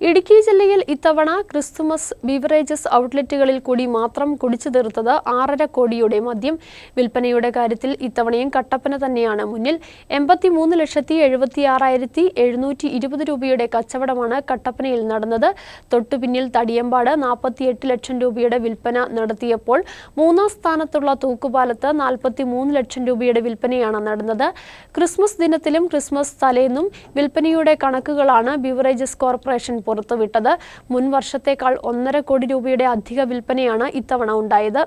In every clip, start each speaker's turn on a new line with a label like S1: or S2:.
S1: ഇടുക്കി ജില്ലയിൽ ഇത്തവണ Christmas beverages ഔട്ട്ലെറ്റുകളിൽ കൂടി മാത്രം കുടിച്ചു തീർത്തത് ആറര കോടിയുടെ മദ്യം. വിൽപ്പനയുടെ കാര്യത്തിൽ ഇത്തവണയും കട്ടപ്പന തന്നെയാണ് മുന്നിൽ. എൺപത്തിമൂന്ന് ലക്ഷത്തി എഴുപത്തി ആറായിരത്തി എഴുന്നൂറ്റി ഇരുപത് രൂപയുടെ കച്ചവടമാണ് കട്ടപ്പനയിൽ നടന്നത്. തൊട്ടുപിന്നിൽ തടിയമ്പാട് നാൽപ്പത്തിയെട്ട് ലക്ഷം രൂപയുടെ വിൽപ്പന നടത്തിയപ്പോൾ മൂന്നാം സ്ഥാനത്തുള്ള തൂക്കുപാലത്ത് നാൽപ്പത്തി മൂന്ന് ലക്ഷം രൂപയുടെ വിൽപ്പനയാണ് നടന്നത്. ക്രിസ്മസ് ദിനത്തിലും ക്രിസ്മസ് തലേന്നും വിൽപ്പനയുടെ കണക്കുകളാണ് ബിവറേജസ് കോർപ്പറേഷൻ പുറത്തുവിട്ടത്. മുൻ വർഷത്തേക്കാൾ ഒന്നര കോടി രൂപയുടെ അധിക വിൽപ്പനയാണ് ഇത്തവണ ഉണ്ടായത്.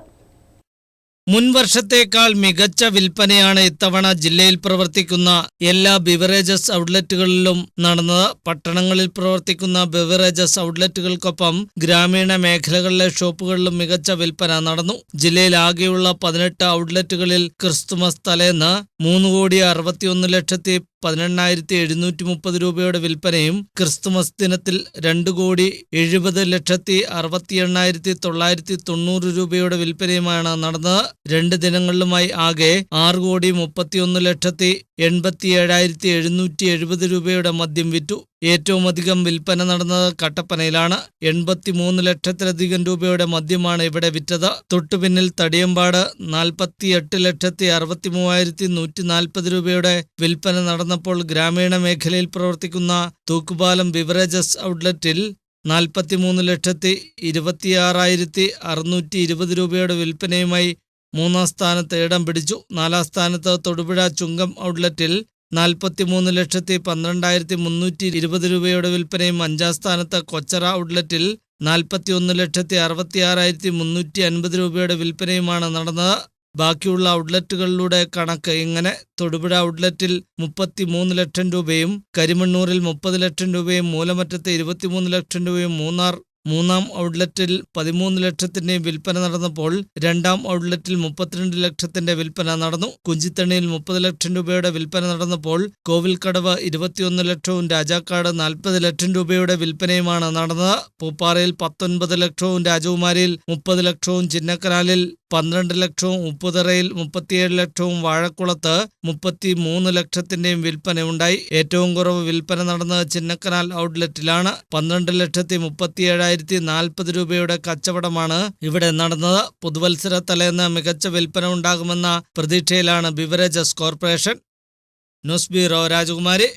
S2: മുൻ വർഷത്തേക്കാൾ മികച്ച വിൽപ്പനയാണ് ഇത്തവണ ജില്ലയിൽ പ്രവർത്തിക്കുന്ന എല്ലാ ബിവറേജസ് ഔട്ട്ലെറ്റുകളിലും നടന്നത്. പട്ടണങ്ങളിൽ പ്രവർത്തിക്കുന്ന ബിവറേജസ് ഔട്ട്ലെറ്റുകൾക്കൊപ്പം ഗ്രാമീണ മേഖലകളിലെ ഷോപ്പുകളിലും മികച്ച വിൽപ്പന നടന്നു. ജില്ലയിൽ ആകെയുള്ള പതിനെട്ട് ഔട്ട്ലെറ്റുകളിൽ ക്രിസ്തുമസ് തലേന്ന് മൂന്ന് കോടി അറുപത്തിയൊന്ന് ലക്ഷത്തി പതിനെണ്ണായിരത്തി എഴുന്നൂറ്റി മുപ്പത് രൂപയുടെ വിൽപ്പനയും ക്രിസ്തുമസ് ദിനത്തിൽ രണ്ട് കോടി എഴുപത് ലക്ഷത്തി അറുപത്തി എണ്ണായിരത്തി തൊള്ളായിരത്തി തൊണ്ണൂറ് രൂപയുടെ വിൽപ്പനയുമാണ് നടന്നത്. രണ്ട് ദിനങ്ങളിലുമായി ആകെ ആറ് കോടി മുപ്പത്തിയൊന്ന് ലക്ഷത്തി എൺപത്തി ഏഴായിരത്തി എഴുന്നൂറ്റി എഴുപത് രൂപയുടെ മദ്യം വിറ്റു. ഏറ്റവും അധികം വിൽപ്പന നടന്നത് കട്ടപ്പനയിലാണ് എൺപത്തിമൂന്ന് ലക്ഷത്തിലധികം രൂപയുടെ മദ്യമാണ് ഇവിടെ വിറ്റത്. തൊട്ടുപിന്നിൽ തടിയമ്പാട് നാൽപ്പത്തിയെട്ട് ലക്ഷത്തി അറുപത്തി മൂവായിരത്തി നൂറ്റി നാൽപ്പത് രൂപയുടെ വിൽപ്പന നടന്നപ്പോൾ ഗ്രാമീണ മേഖലയിൽ പ്രവർത്തിക്കുന്ന തൂക്കുപാലം ബിവറേജസ് ഔട്ട്ലെറ്റിൽ നാൽപ്പത്തിമൂന്ന് ലക്ഷത്തി ഇരുപത്തിയാറായിരത്തി അറുന്നൂറ്റി ഇരുപത് രൂപയുടെ വിൽപ്പനയുമായി മൂന്നാം സ്ഥാനത്ത് ഇടം പിടിച്ചു. നാലാം സ്ഥാനത്ത് തൊടുപുഴ ചുങ്കം ഔട്ട്ലെറ്റിൽ നാൽപ്പത്തിമൂന്ന് ലക്ഷത്തി പന്ത്രണ്ടായിരത്തി മുന്നൂറ്റി ഇരുപത് രൂപയുടെ വിൽപ്പനയും അഞ്ചാം സ്ഥാനത്ത് കൊച്ചറ ഔട്ട്ലെറ്റിൽ നാൽപ്പത്തി ഒന്ന് ലക്ഷത്തി അറുപത്തി ആറായിരത്തി മുന്നൂറ്റി അൻപത് രൂപയുടെ വിൽപ്പനയുമാണ് നടന്നത്. ബാക്കിയുള്ള ഔട്ട്ലെറ്റുകളിലൂടെ കണക്ക് ഇങ്ങനെ. തൊടുപുഴ ഔട്ട്ലെറ്റിൽ മുപ്പത്തി മൂന്ന് ലക്ഷം രൂപയും കരിമണ്ണൂരിൽ മുപ്പത് ലക്ഷം രൂപയും മൂലമറ്റത്ത് ഇരുപത്തിമൂന്ന് ലക്ഷം രൂപയും മൂന്നാർ മൂന്നാം ഔട്ട്ലെറ്റിൽ പതിമൂന്ന് ലക്ഷത്തിന്റെ വിൽപ്പന നടന്നപ്പോൾ രണ്ടാം ഔട്ട്ലെറ്റിൽ മുപ്പത്തിരണ്ട് ലക്ഷത്തിന്റെ വിൽപ്പന നടന്നു. കുഞ്ചിത്തണ്ണിയിൽ മുപ്പത് ലക്ഷം രൂപയുടെ വിൽപ്പന നടന്നപ്പോൾ കോവിൽക്കടവ് ഇരുപത്തിയൊന്ന് ലക്ഷവും രാജാക്കാട് നാൽപ്പത് ലക്ഷം രൂപയുടെ വിൽപ്പനയുമാണ് നടന്നത്. പൂപ്പാറയിൽ പത്തൊൻപത് ലക്ഷവും രാജകുമാരിയിൽ മുപ്പത് ലക്ഷവും ചിന്നക്കനാലിൽ പന്ത്രണ്ട് ലക്ഷവും ഉപ്പുതറയിൽ മുപ്പത്തിയേഴ് ലക്ഷവും വാഴക്കുളത്ത് മുപ്പത്തി മൂന്ന് ലക്ഷത്തിന്റെയും വിൽപ്പന ഉണ്ടായി. ഏറ്റവും കുറവ് വിൽപ്പന നടന്നത് ചിന്നക്കനാൽ ഔട്ട്ലെറ്റിലാണ്. പന്ത്രണ്ട് ലക്ഷത്തി മുപ്പത്തിയേഴായിരത്തി നാൽപ്പത് രൂപയുടെ കച്ചവടമാണ് ഇവിടെ നടന്നത്. പുതുവത്സര തലേന്ന് മികച്ച വിൽപ്പന ഉണ്ടാകുമെന്ന പ്രതീക്ഷയിലാണ് ബിവറേജസ് കോർപ്പറേഷൻ. ന്യൂസ് ബ്യൂറോ രാജകുമാരി.